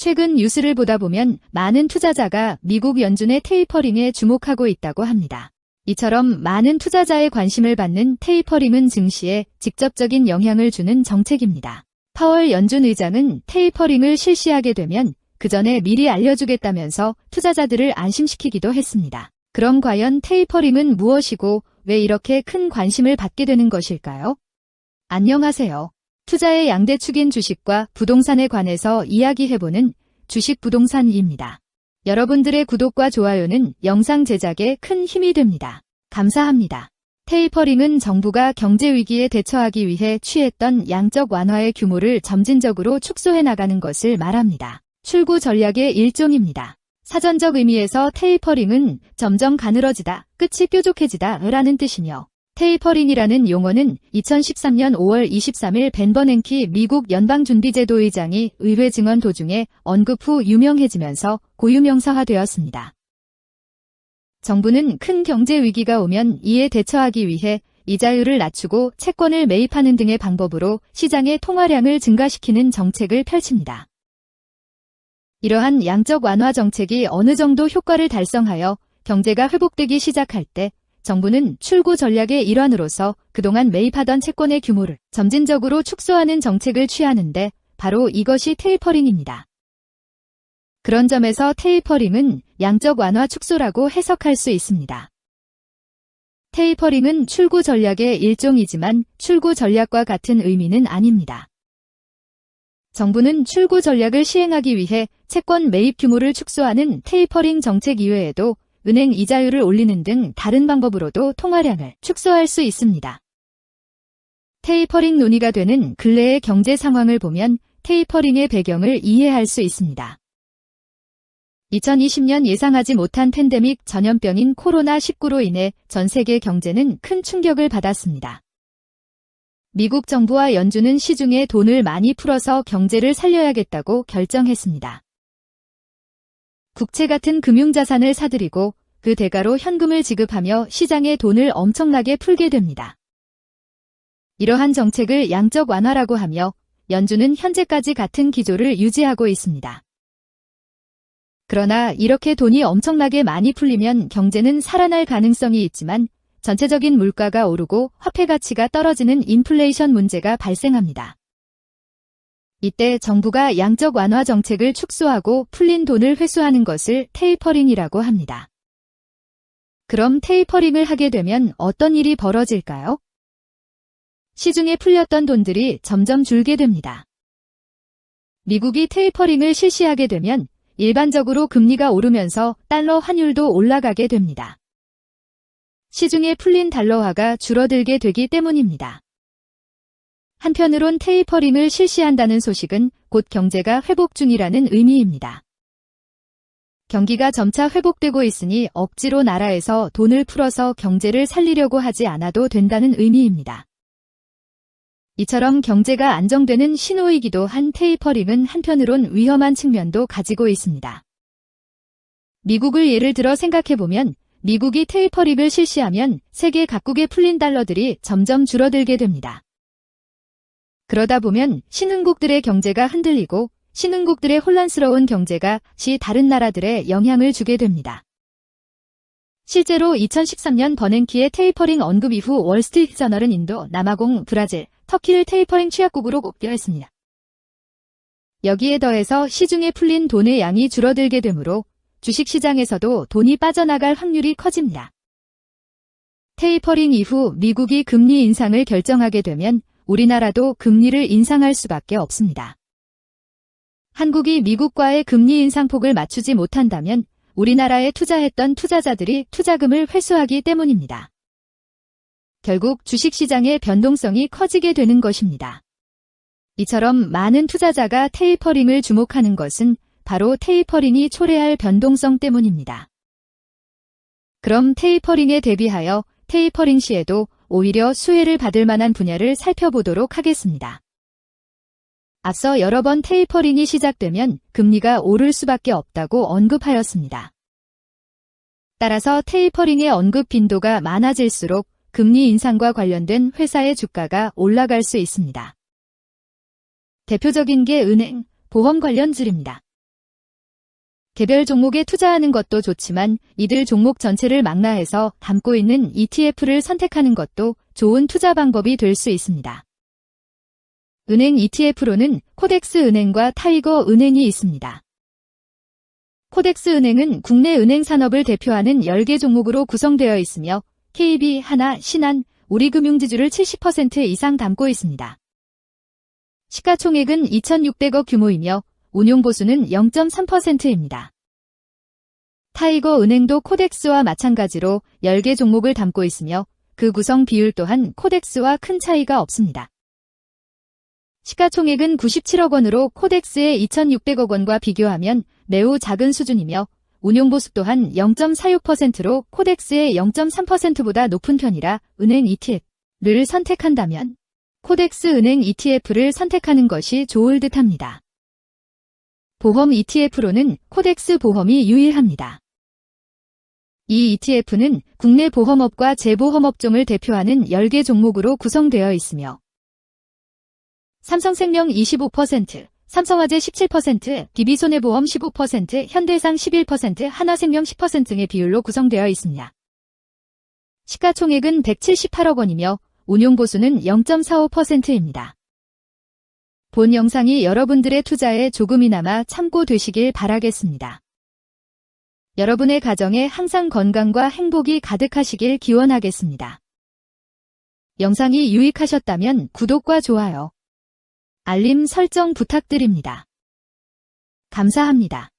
최근 뉴스를 보다 보면 많은 투자자가 미국 연준의 테이퍼링에 주목하고 있다고 합니다. 이처럼 많은 투자자의 관심을 받는 테이퍼링은 증시에 직접적인 영향을 주는 정책입니다. 파월 연준 의장은 테이퍼링을 실시하게 되면 그 전에 미리 알려주겠다면서 투자자들을 안심시키기도 했습니다. 그럼 과연 테이퍼링은 무엇이고 왜 이렇게 큰 관심을 받게 되는 것일까요? 안녕하세요. 투자의 양대 축인 주식과 부동산에 관해서 이야기해보는 주식 부동산입니다. 여러분들의 구독과 좋아요는 영상 제작에 큰 힘이 됩니다. 감사합니다. 테이퍼링은 정부가 경제 위기에 대처하기 위해 취했던 양적 완화의 규모를 점진적으로 축소해 나가는 것을 말합니다. 출구 전략의 일종입니다. 사전적 의미에서 테이퍼링은 점점 가늘어지다, 끝이 뾰족해지다 라는 뜻이며 테이퍼링이라는 용어는 2013년 5월 23일 벤 버냉키 미국 연방준비제도 의장이 의회 증언 도중에 언급 후 유명해지면서 고유명사화되었습니다. 정부는 큰 경제 위기가 오면 이에 대처하기 위해 이자율을 낮추고 채권을 매입하는 등의 방법으로 시장의 통화량을 증가시키는 정책을 펼칩니다. 이러한 양적 완화 정책이 어느 정도 효과를 달성하여 경제가 회복되기 시작할 때 정부는 출구 전략의 일환으로서 그동안 매입하던 채권의 규모를 점진적으로 축소하는 정책을 취하는데 바로 이것이 테이퍼링입니다. 그런 점에서 테이퍼링은 양적 완화 축소라고 해석할 수 있습니다. 테이퍼링은 출구 전략의 일종이지만 출구 전략과 같은 의미는 아닙니다. 정부는 출구 전략을 시행하기 위해 채권 매입 규모를 축소하는 테이퍼링 정책 이외에도 은행 이자율을 올리는 등 다른 방법으로도 통화량을 축소할 수 있습니다. 테이퍼링 논의가 되는 근래의 경제 상황을 보면 테이퍼링의 배경을 이해할 수 있습니다. 2020년 예상하지 못한 팬데믹 전염병인 코로나19로 인해 전 세계 경제는 큰 충격을 받았습니다. 미국 정부와 연준은 시중에 돈을 많이 풀어서 경제를 살려야겠다고 결정했습니다. 국채 같은 금융자산을 사들이고 그 대가로 현금을 지급하며 시장에 돈을 엄청나게 풀게 됩니다. 이러한 정책을 양적 완화라고 하며 연준은 현재까지 같은 기조를 유지하고 있습니다. 그러나 이렇게 돈이 엄청나게 많이 풀리면 경제는 살아날 가능성이 있지만 전체적인 물가가 오르고 화폐 가치가 떨어지는 인플레이션 문제가 발생합니다. 이때 정부가 양적 완화 정책을 축소하고 풀린 돈을 회수하는 것을 테이퍼링이라고 합니다. 그럼 테이퍼링을 하게 되면 어떤 일이 벌어질까요? 시중에 풀렸던 돈들이 점점 줄게 됩니다. 미국이 테이퍼링을 실시하게 되면 일반적으로 금리가 오르면서 달러 환율도 올라가게 됩니다. 시중에 풀린 달러화가 줄어들게 되기 때문입니다. 한편으론 테이퍼링을 실시한다는 소식은 곧 경제가 회복 중이라는 의미입니다. 경기가 점차 회복되고 있으니 억지로 나라에서 돈을 풀어서 경제를 살리려고 하지 않아도 된다는 의미입니다. 이처럼 경제가 안정되는 신호이기도 한 테이퍼링은 한편으론 위험한 측면도 가지고 있습니다. 미국을 예를 들어 생각해보면 미국이 테이퍼링을 실시하면 세계 각국의 풀린 달러들이 점점 줄어들게 됩니다. 그러다 보면 신흥국들의 경제가 흔들리고 신흥국들의 혼란스러운 경제가 시 다른 나라들에 영향을 주게 됩니다. 실제로 2013년 버냉키의 테이퍼링 언급 이후 월스트리트 저널은 인도, 남아공, 브라질, 터키를 테이퍼링 취약국으로 꼽겨했습니다. 여기에 더해서 시중에 풀린 돈의 양이 줄어들게 되므로 주식시장에서도 돈이 빠져나갈 확률이 커집니다. 테이퍼링 이후 미국이 금리 인상을 결정하게 되면 우리나라도 금리를 인상할 수밖에 없습니다. 한국이 미국과의 금리 인상폭을 맞추지 못한다면 우리나라에 투자했던 투자자들이 투자금을 회수하기 때문입니다. 결국 주식시장의 변동성이 커지게 되는 것입니다. 이처럼 많은 투자자가 테이퍼링을 주목하는 것은 바로 테이퍼링이 초래할 변동성 때문입니다. 그럼 테이퍼링에 대비하여 테이퍼링 시에도 오히려 수혜를 받을 만한 분야를 살펴보도록 하겠습니다. 앞서 여러 번 테이퍼링이 시작되면 금리가 오를 수밖에 없다고 언급하였습니다. 따라서 테이퍼링의 언급 빈도가 많아질수록 금리 인상과 관련된 회사의 주가가 올라갈 수 있습니다. 대표적인 게 은행, 보험 관련주입니다. 개별 종목에 투자하는 것도 좋지만 이들 종목 전체를 망라해서 담고 있는 ETF를 선택하는 것도 좋은 투자 방법이 될 수 있습니다. 은행 ETF로는 코덱스 은행과 타이거 은행이 있습니다. 코덱스 은행은 국내 은행 산업을 대표하는 10개 종목으로 구성되어 있으며 KB, 하나, 신한, 우리금융지주를 70% 이상 담고 있습니다. 시가총액은 2,600억 규모이며 운용보수는 0.3%입니다. 타이거 은행도 코덱스와 마찬가지로 10개 종목을 담고 있으며 그 구성 비율 또한 코덱스와 큰 차이가 없습니다. 시가총액은 97억 원으로 코덱스의 2,600억 원과 비교하면 매우 작은 수준이며 운용보수 또한 0.46%로 코덱스의 0.3%보다 높은 편이라 은행 ETF를 선택한다면 코덱스 은행 ETF를 선택하는 것이 좋을 듯 합니다. 보험 ETF로는 코덱스 보험이 유일합니다. 이 ETF는 국내 보험업과 재보험업종을 대표하는 10개 종목으로 구성되어 있으며 삼성생명 25%, 삼성화재 17%, DB손해보험 15%, 현대상 11%, 하나생명 10% 등의 비율로 구성되어 있습니다. 시가총액은 178억 원이며 운용보수는 0.45%입니다. 본 영상이 여러분들의 투자에 조금이나마 참고되시길 바라겠습니다. 여러분의 가정에 항상 건강과 행복이 가득하시길 기원하겠습니다. 영상이 유익하셨다면 구독과 좋아요, 알림 설정 부탁드립니다. 감사합니다.